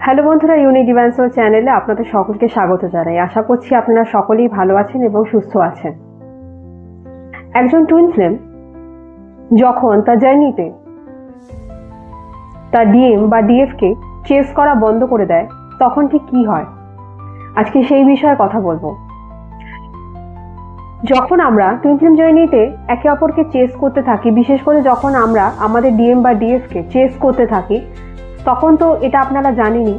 Hello বন্ধুরা ডিভান্সোর চ্যানেলে আপনাদের সকলকে স্বাগত জানাই। আশা করছি আপনারা সকলেই ভালো আছেন এবং সুস্থ আছেন। একজন টুইন ফ্লেম যখন তার জার্নিতে তার ডিএম বা ডিএফকে চেস করা বন্ধ করে দেয়, তখন ঠিক কি হয়? আজকে সেই বিষয়ে কথা বলব। যখন আমরা টুইন ফিল্ম জার্নিতে একে অপরকে চেস করতে থাকি, বিশেষ করে যখন আমরা আমাদের ডিএম বা ডিএফকে চেস করতে থাকি তখন তো এটা আপনারা জানেনই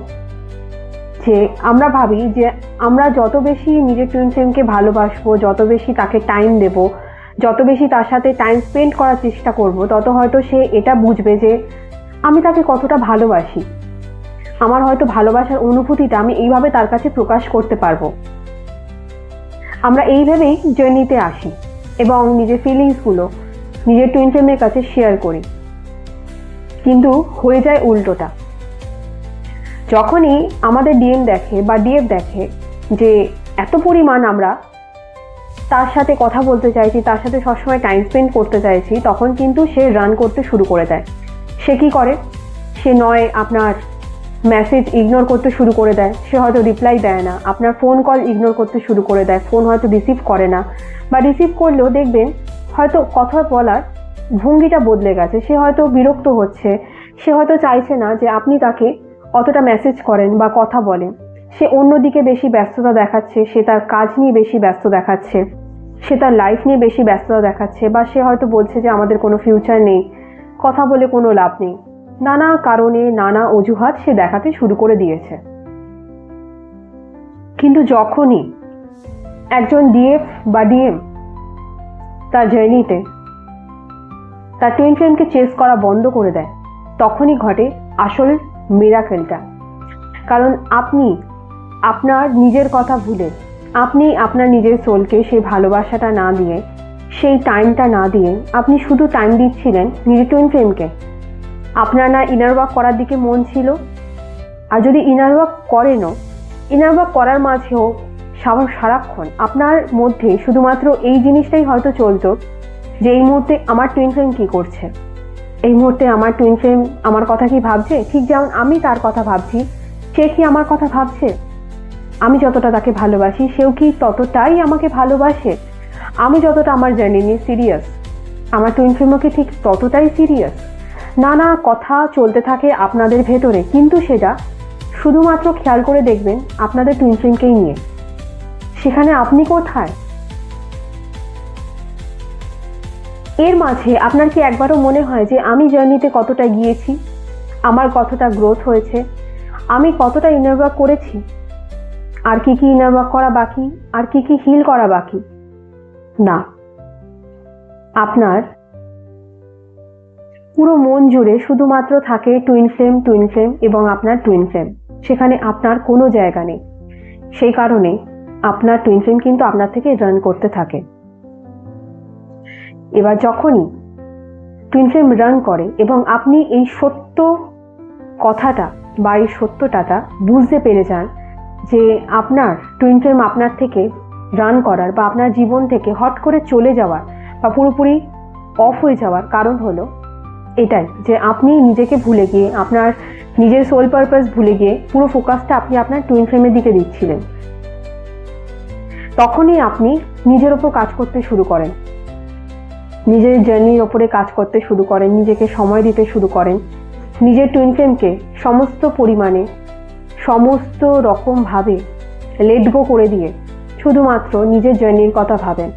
যে আমরা ভাবি যে আমরা যত বেশি নিজের টুইন ফ্লেমকে ভালোবাসবো, যত বেশি তাকে টাইম দেব, যত বেশি তার সাথে টাইম স্পেন্ড করার চেষ্টা করব, তত হয়তো সে এটা বুঝবে যে আমি তাকে কতটা ভালোবাসি। আমার হয়তো ভালোবাসার অনুভূতিটা আমি এইভাবে তার কাছে প্রকাশ করতে পারব। আমরা এইভাবেই জার্নিতে আসি এবং নিজের ফিলিংসগুলো নিজের টুইন ফ্লেমের কাছে শেয়ার করি। কিন্তু হয়ে যায় উল্টোটা। যখনই আমাদের ডিএম দেখে বা ডিএফ দেখে যে এত পরিমাণ আমরা তার সাথে কথা বলতে চাইছি, তার সাথে সবসময় টাইম স্পেন্ড করতে চাইছি, তখন কিন্তু সে রান করতে শুরু করে দেয়। সে কি করে? সে নয় আপনার মেসেজ ইগনোর করতে শুরু করে দেয়। সে হয়তো রিপ্লাই দেয় না। আপনার ফোন কল ইগনোর করতে শুরু করে দেয়। ফোন হয়তো রিসিভ করে না। বা রিসিভ করলেও দেখবেন হয়তো কথা বলার ভঙ্গিটা বদলে গেছে। সে হয়তো বিরক্ত হচ্ছে। সে হয়তো চাইছে না যে আপনি তাকে অতটা মেসেজ করেন বা কথা বলেন। সে অন্যদিকে বেশি ব্যস্ততা দেখাচ্ছে, সে তার কাজ নিয়ে বেশি ব্যস্ত দেখাচ্ছে, সে তার লাইফ নিয়ে বেশি ব্যস্ততা দেখাচ্ছে বা সে হয়তো বলছে যে আমাদের কোনো ফিউচার নেই, কথা বলে কোনো লাভ নেই। নানা কারণে নানা অজুহাত সে দেখাতে শুরু করে দিয়েছে। কিন্তু যখনই একজন ডিএফ বা ডিএম তার জার্নিতে তার টুইন ফ্লেমকে চেস করা বন্ধ করে দেয়। তখনই ঘটে আসল মিরাকেলটা কারণ আপনি আপনার নিজের কথা ভুলে, আপনি আপনার নিজের সোলকে সেই ভালোবাসাটা না দিয়ে, সেই টাইমটা না দিয়ে আপনি শুধু টাইম দিচ্ছিলেন নিজের টুইন ফ্লেমকে আপনার না ইনার ওয়ার্ক করার দিকে মন ছিল? আর যদি ইনার ওয়ার্ক করেনও ইনার ওয়ার্ক করার মাঝেও সারাক্ষণ আপনার মধ্যে শুধুমাত্র এই জিনিসটাই হয়তো চলতো যে এই মুহূর্তে আমার টুইন ফ্লেম কী করছে? এই মুহূর্তে আমার টুইন ফ্লেম আমার কথা কি ভাবছে? ঠিক যেমন আমি তার কথা ভাবছি, সে কি আমার কথা ভাবছে? আমি যতটা তাকে ভালোবাসি, সেও কি ততটাই আমাকে ভালোবাসে? আমি যতটা আমার জার্নি নিয়ে সিরিয়াস আমার টুইন ফ্লেমও কি ঠিক ততটাই সিরিয়াস নানা কথা চলতে থাকে আপনাদের ভেতরে, কিন্তু সেটা শুধুমাত্র খেয়াল করে দেখবেন আপনাদের টুইন ফ্লেমকেই নিয়ে। সেখানে আপনি কোথায়? এর মাঝে আপনার কি একবারও মনে হয় যে আমি জার্নিতে কতটা গিয়েছি আমার কতটা গ্রোথ হয়েছে? আমি কতটা ইনার ওয়ার্ক করেছি? আর কি কি ইনার ওয়ার্ক করা বাকি? আর কি কি হিল করা বাকি? না। আপনার পুরো মন জুড়ে শুধুমাত্র থাকে টুইন ফ্লেম টুইন ফ্লেম এবং আপনার টুইন ফ্লেম সেখানে আপনার কোনো জায়গা নেই। সেই কারণে আপনার টুইন ফ্লেম কিন্তু আপনার থেকে রান করতে থাকে। এবার যখনই টুইন ফ্লেম রান করে এবং আপনি এই সত্য কথাটা বা এই সত্যটাটা বুঝতে পেরে যান যে আপনার টুইন ফ্লেম আপনার থেকে রান করার বা আপনার জীবন থেকে হট করে চলে যাওয়ার বা পুরোপুরি অফ হয়ে যাওয়ার কারণ হলো এটাই যে আপনি নিজেকে ভুলে গিয়ে, আপনার নিজের সোল পারপাস ভুলে গিয়ে পুরো ফোকাসটা আপনি আপনার টুইন ফ্লেমের দিকে দিচ্ছিলেন। তখনই আপনি নিজের ওপর কাজ করতে শুরু করেন। নিজের জার্নির ওপরে কাজ করতে শুরু করেন, নিজেকে সময় দিতে শুরু করেন। নিজের টুইন ফ্লেমকে সমস্ত পরিমাণে, সমস্ত রকমভাবে লেট গো করে দিয়ে শুধুমাত্র নিজের জার্নির কথা ভাবেন।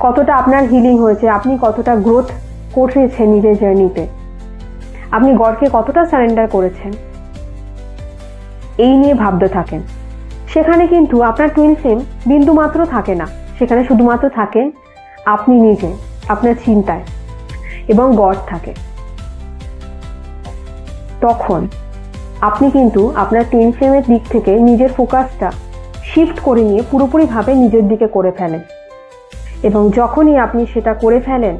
কতটা আপনার হিলিং হয়েছে, আপনি কতটা গ্রোথ করেছেন নিজের জার্নিতে আপনি গডকে কতটা সারেন্ডার করেছেন? এই নিয়ে ভাবতে থাকেন। সেখানে কিন্তু আপনার টুইন ফ্লেম বিন্দু মাত্র থাকে না। সেখানে শুধুমাত্র থাকেন আপনি নিজে। আপনার চিন্তায় এবং গড থাকে। তখন আপনি কিন্তু আপনার টুইন ফ্লেমের দিক থেকে নিজের ফোকাসটা শিফট করে নিয়ে পুরোপুরিভাবে নিজের দিকে করে ফেলেন। এবং যখনই আপনি সেটা করে ফেলেন,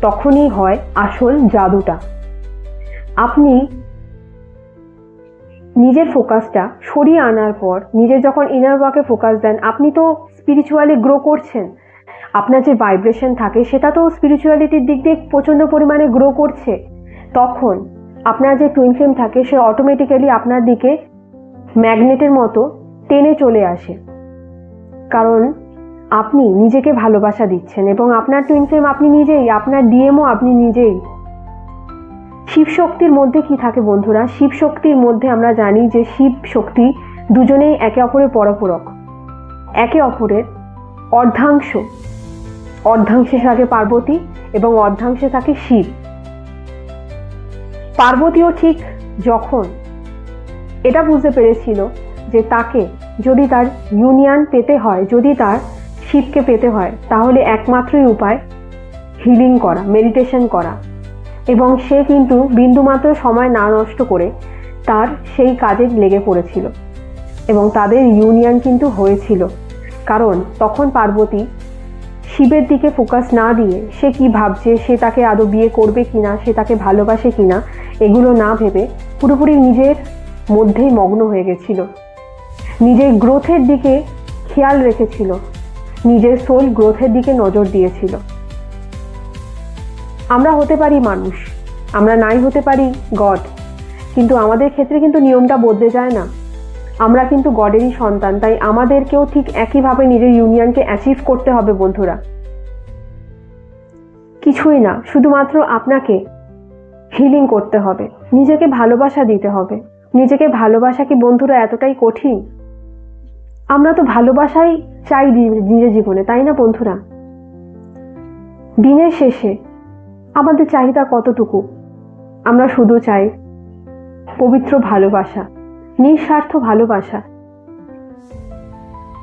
তখনই হয় আসল জাদুটা। আপনি নিজের ফোকাসটা সরিয়ে আনার পর নিজের যখন ইনার ওয়ার্কে ফোকাস দেন, আপনি তো স্পিরিচুয়ালি গ্রো করছেন। আপনার যে ভাইব্রেশন থাকে, সেটা তো স্পিরিচুয়ালিটির দিক দিয়ে প্রচণ্ড পরিমাণে গ্রো করছে। তখন আপনার যে টুইন ফ্লেম থাকে, সে অটোমেটিক্যালি আপনার দিকে ম্যাগনেটের মতো টেনে চলে আসে। কারণ আপনি নিজেকে ভালোবাসা দিচ্ছেন এবং আপনার টুইন ফ্লেম আপনি নিজেই, আপনার ডিএমও আপনি নিজেই। শিব শক্তির মধ্যে কি থাকে বন্ধুরা? শিব শক্তির মধ্যে আমরা জানি যে শিব শক্তি দুজনেই একে অপরের পরপূরক। একে অপরের অর্ধাংশ। অর্ধাংশে থাকে পার্বতী এবং অর্ধাংশে থাকে শিব। পার্বতীও ঠিক যখন এটা বুঝতে পেরেছিল যে তাকে যদি তার ইউনিয়ন পেতে হয়, যদি তার শিবকে পেতে হয়, তাহলে একমাত্রই উপায় হিলিং করা মেডিটেশন করা। এবং সে কিন্তু বিন্দুমাত্র সময় না নষ্ট করে তার সেই কাজে লেগে পড়েছিল। এবং তাদের ইউনিয়ন কিন্তু হয়েছিল। কারণ তখন পার্বতী শিবের দিকে ফোকাস না দিয়ে সে কি ভাবছে, সে তাকে আদৌ বিয়ে করবে কিনা, সে তাকে ভালোবাসে কিনা, এগুলো না ভেবে পুরোপুরি নিজের মধ্যেই মগ্ন হয়ে গেছিল। নিজের গ্রোথের দিকে খেয়াল রেখেছিল। নিজের সোল গ্রোথের দিকে নজর দিয়েছিল। আমরা হতে পারি মানুষ, আমরা নাই হতে পারি গড কিন্তু আমাদের ক্ষেত্রে কিন্তু নিয়মটা বদলে যায় না। আমরা কিন্তু গডেরই সন্তান, তাই আমাদেরকেও ঠিক একইভাবে নিজের ইউনিয়নকে অ্যাচিভ করতে হবে বন্ধুরা। কিছুই না, শুধুমাত্র আপনাকে হিলিং করতে হবে, নিজেকে ভালোবাসা দিতে হবে। নিজেকে ভালোবাসা কি বন্ধুরা এতটাই কঠিন? আমরা তো ভালোবাসাই চাই নিজের জীবনে, তাই না বন্ধুরা? দিনের শেষে আমাদের চাহিদা কতটুকু? আমরা শুধু চাই পবিত্র ভালোবাসা। নিঃস্বার্থ ভালোবাসা।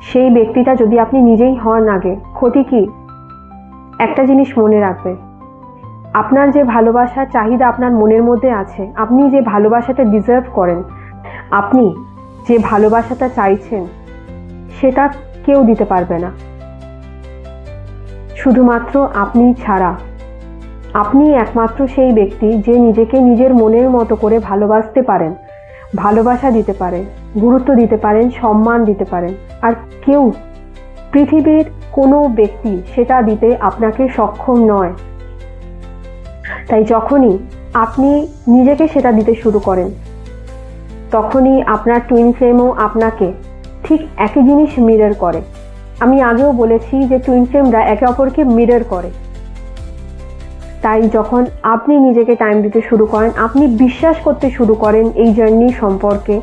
সেই ব্যক্তিটা যদি আপনি নিজেই হন আগে, ক্ষতি কি? একটা জিনিস মনে রাখবে। আপনার যে ভালোবাসা, চাহিদা আপনার মনের মধ্যে আছে, আপনি যে ভালোবাসাটা ডিজার্ভ করেন, আপনি যে ভালোবাসাটা চাইছেন, সেটা কেউ দিতে পারবে না। শুধুমাত্র আপনি ছাড়া। আপনি একমাত্র সেই ব্যক্তি যে নিজেকে নিজের মনের মতো করে ভালোবাসতে পারেন। ভালোবাসা দিতে পারেন গুরুত্ব দিতে পারেন, সম্মান দিতে পারেন। আর কেউ পৃথিবীর কোনো ব্যক্তি সেটা দিতে আপনাকে সক্ষম নয়। তাই যখনই আপনি নিজেকে সেটা দিতে শুরু করেন, তখনই আপনার টুইন ফ্লেমও আপনাকে ঠিক একই জিনিস মিরর করে। আমি আগেও বলেছি যে টুইন ফ্লেমরা একে অপরকে মিরর করে। তাই যখন আপনি নিজেকে টাইম দিতে শুরু করেন, আপনি বিশ্বাস করতে শুরু করেন এই জার্নি সম্পর্কে,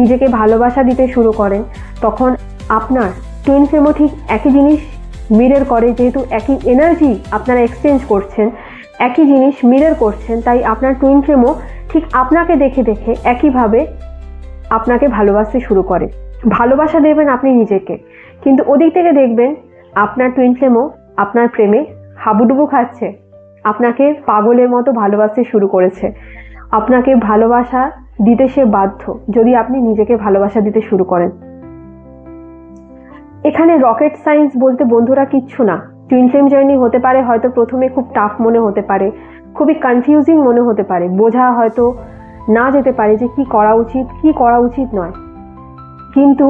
নিজেকে ভালোবাসা দিতে শুরু করেন, তখন আপনার টুইন ফ্লেমও ঠিক একই জিনিস মিরর করে, যেহেতু একই এনার্জি আপনারা এক্সচেঞ্জ করছেন, একই জিনিস মিরর করছেন, তাই আপনার টুইন ফ্লেমও ঠিক আপনাকে দেখে দেখে একইভাবে আপনাকে ভালোবাসতে শুরু করে। ভালোবাসা দেবেন আপনি নিজেকে, কিন্তু ওদিক থেকে দেখবেন আপনার টুইন ফ্লেমও আপনার প্রেমে হাবুডুবু খাচ্ছে। আপনাকে পাগলের মতো ভালোবাসতে শুরু করেছে। আপনাকে ভালোবাসা দিতে সে বাধ্য, যদি আপনি নিজেকে ভালোবাসা দিতে শুরু করেন। এখানে রকেট সায়েন্স বলতে বন্ধুরা কিচ্ছু না। টুইন ফ্লেম জার্নি হতে পারে, হয়তো প্রথমে খুব টাফ মনে হতে পারে, খুবই কনফিউজিং মনে হতে পারে। বোঝা হয়তো না যেতে পারে যে কি করা উচিত, কি করা উচিত নয়। কিন্তু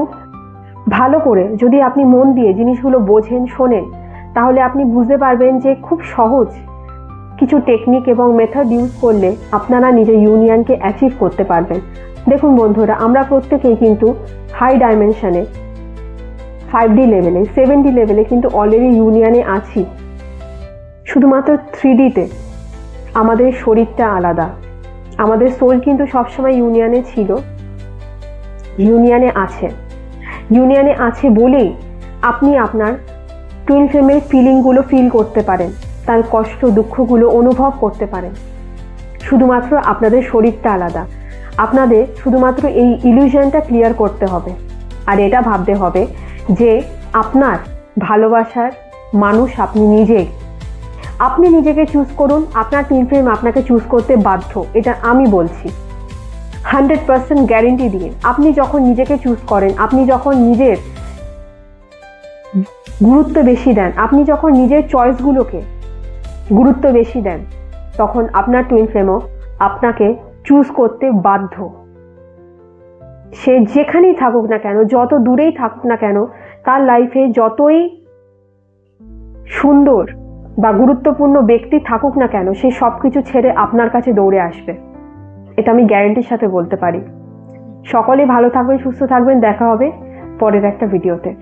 ভালো করে যদি আপনি মন দিয়ে জিনিসগুলো বোঝেন, শোনেন, তাহলে আপনি বুঝতে পারবেন যে খুব সহজ কিছু টেকনিক এবং মেথড ইউজ করলে আপনারা নিজের ইউনিয়নকে অ্যাচিভ করতে পারবেন। দেখুন বন্ধুরা, আমরা প্রত্যেকেই কিন্তু হাই ডাইমেনশনে ফাইভ ডি লেভেলে সেভেন ডি লেভেলে কিন্তু অলরেডি ইউনিয়নে আছি। শুধুমাত্র থ্রি ডিতে আমাদের শরীরটা আলাদা। আমাদের সোল কিন্তু সবসময় ইউনিয়নে ছিল। ইউনিয়নে আছে। ইউনিয়নে আছে বলেই আপনি আপনার টুইন ফ্লেমের ফিলিংগুলো ফিল করতে পারেন। তার কষ্ট, দুঃখগুলো অনুভব করতে পারেন। শুধুমাত্র আপনাদের শরীরটা আলাদা। আপনাদের শুধুমাত্র এই ইলিউশনটা ক্লিয়ার করতে হবে। আর এটা ভাবতে হবে যে আপনার ভালোবাসার মানুষ আপনি নিজেই। আপনি নিজেকে চুজ করুন, আপনার টুইন ফ্রেম আপনাকে চুজ করতে বাধ্য, এটা আমি বলছি। হান্ড্রেড পার্সেন্ট গ্যারেন্টি দিয়ে আপনি যখন নিজেকে চুজ করেন, আপনি যখন নিজের গুরুত্ব বেশি দেন, আপনি যখন নিজের চয়েসগুলোকে গুরুত্ব বেশি দেন। তখন আপনার টুইন ফ্লেমও আপনাকে চুজ করতে বাধ্য। সে যেখানেই থাকুক না কেন, যত দূরেই থাকুক না কেন, তার লাইফে যতই সুন্দর বা গুরুত্বপূর্ণ ব্যক্তি থাকুক না কেন, সে সব কিছু ছেড়ে আপনার কাছে দৌড়ে আসবে। এটা আমি গ্যারেন্টির সাথে বলতে পারি। সকলেই ভালো থাকবেন, সুস্থ থাকবেন, দেখা হবে পরের একটা ভিডিওতে